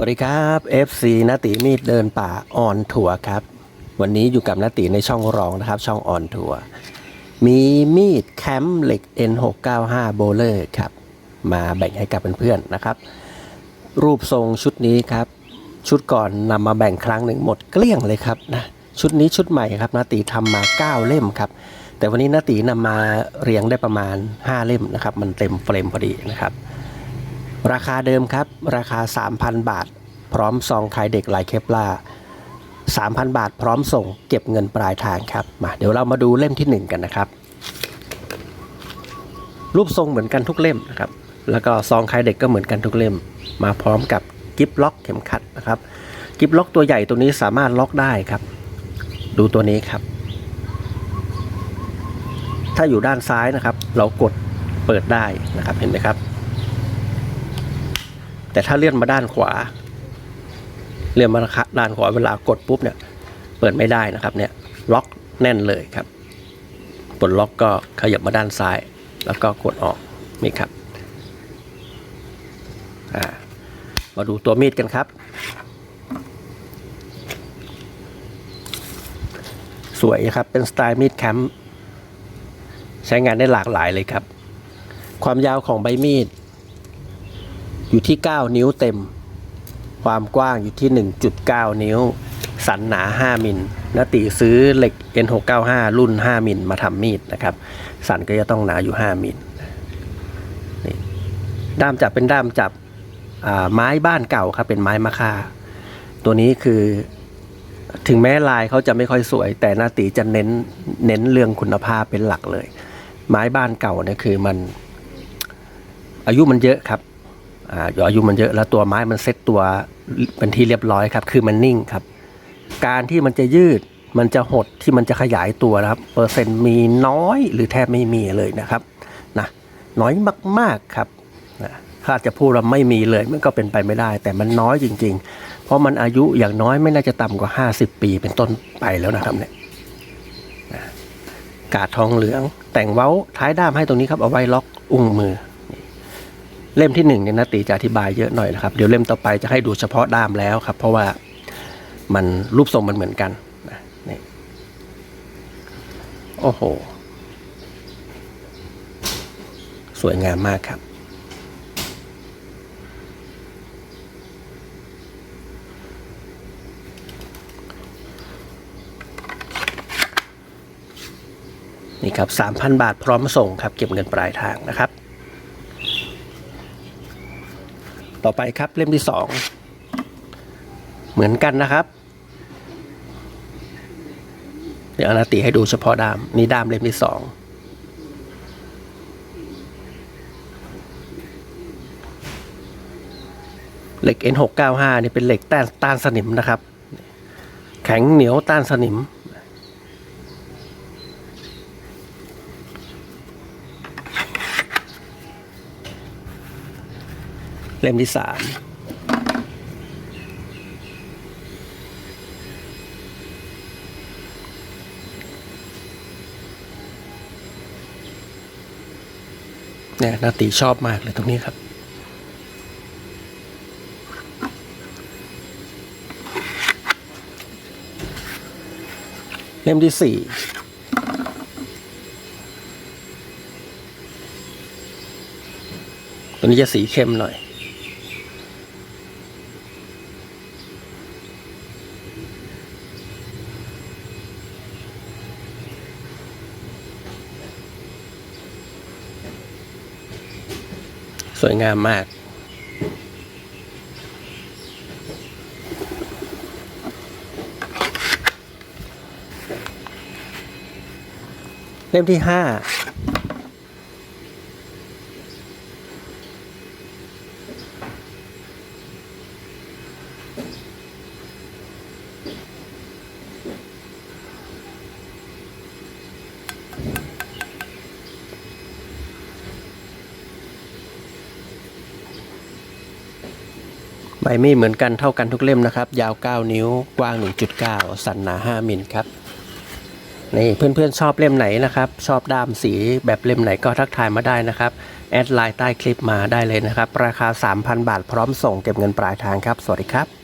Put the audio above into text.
วัสดีครับ FC นาติมีดเดินป่าออนทัวร์ครับ วันนี้อยู่กับนาติในช่องรองนะครับ ช่องออนทัวร์มีมีดแคมป์เหล็ก N695 โบเลอร์ครับ มาแบ่งให้กับเพื่อนๆนะครับ รูปทรงชุดนี้ครับ ชุดก่อนนำมาแบ่งครั้งหนึ่งหมดเกลี้ยงเลยครับนะชุดนี้ชุดใหม่ครับนาตีทำมา 9 เล่มครับ แต่วันนี้นาตีนำมาเรียงได้ประมาณ 5 เล่มนะครับ มันเต็มเฟรมพอดีนะครับ ราคาเดิมครับ ราคา 3,000 บาท พร้อมซองขายเด็กลายเคปลา3,000 บาท พร้อมส่งเก็บเงินปลายทางครับมาเดี๋ยวเรามาดูเล่มที่ 1 กันนะครับ รูปทรงเหมือนกันทุกเล่มนะครับ แล้วก็ซองขายเด็กก็เหมือนกันทุกเล่ม มาพร้อมกับกิฟล็อกเข็มขัดนะครับกิฟล็อกตัวใหญ่ตัวนี้สามารถล็อกได้ครับ ดูตัวนี้ครับ ถ้าอยู่ด้านซ้ายนะครับ เรากดเปิดได้นะครับเห็นไหมครับ แต่ถ้าเลื่อนมาด้านขวา เลื่อนมาด้านขวาเวลากดปุ๊บเนี่ย เปิดไม่ได้นะครับเนี่ยล็อกแน่นเลยครับปลดล็อกก็ขยับมาด้านซ้าย แล้วก็กดออกนี่ครับามาดูตัวมีดกันครับ สวยครับเป็นสไตล์มีดแคมป์ใช้งานได้หลากหลายเลยครับ ความยาวของใบมีด อยู่ที่ 9 นิ้วเต็ม ความกว้างอยู่ที่ 1.9 นิ้ว สันหนา 5 มิลนติซื้อเหล็ก N695 รุ่น 5 มิลมาทำมีดนะครับ สันก็จะต้องหนาอยู่ 5 มิลด้ามจับเป็นด้ามจับไม้บ้านเก่าครับเป็นไม้มะค่า ตัวนี้คือถึงแม้ลายเขาจะไม่ค่อยสวย แต่นาตีจะเน้นเน้นเรื่องคุณภาพเป็นหลักเลย ไม้บ้านเก่าเนี่ยคือมันอายุมันเยอะครับ อ่าอายุมันเยอะแล้วตัวไม้มันเซ็ตตัวเป็นที่เรียบร้อยครับ คือมันนิ่งครับ การที่มันจะยืดมันจะหดที่มันจะขยายตัวนะครับ เปอร์เซ็นต์มีน้อยหรือแทบไม่มีเลยนะครับนะน้อยมากๆครับนะถ้าจะพูดว่าไม่มีเลยมันก็เป็นไปไม่ได้ แต่มันน้อยจริง ๆ เพราะมันอายุอย่างน้อยไม่น่าจะต่ำกว่า 50 ปีเป็นต้นไปแล้วนะครับเนี่ยกาดทองเหลืองแต่งเว้าท้ายด้ามให้ตรงนี้ครับเอาไว้ล็อกอุ้งมือ เล่มที่หนึ่งเนี่ยนาตีจะอธิบายเยอะหน่อยนะครับ เดี๋ยวเล่มต่อไปจะให้ดูเฉพาะด้ามแล้วครับ เพราะว่ามันรูปทรงมันเหมือนกันนะนี่โอ้โห สวยงามมากครับ นี่ครับ 3,000 บาทพร้อมส่งครับ เก็บเงินปลายทางนะครับ ต่อไปครับเล่มที่สองเหมือนกันนะครับ เดี๋ยวอนาติให้ดูเฉพาะด้ามนี่ด้ามเล่มที่สองเหล็ก N695 นี่เป็นเหล็กต้านต้านสนิมนะครับ แข็งเหนียวต้านสนิม เล่มที่สามเนี่ยนาตีชอบมากเลยตรงนี้ครับ เล่มที่สี่ตัวนี้จะสีเข้มหน่อย สวยงามมาก เล่มที่ห้า ใบมีดเหมือนกันเท่ากันทุกเล่มนะครับ ยาว 9 นิ้วกว้าง 1.9 สันหนา 5มิลครับนี่เพื่อนๆชอบเล่มไหนนะครับ ชอบด้ามสีแบบเล่มไหนก็ทักทายมาได้นะครับ แอดไลน์ใต้คลิปมาได้เลยนะครับ ราคา 3,000 บาทพร้อมส่งเก็บเงินปลายทางครับ สวัสดีครับ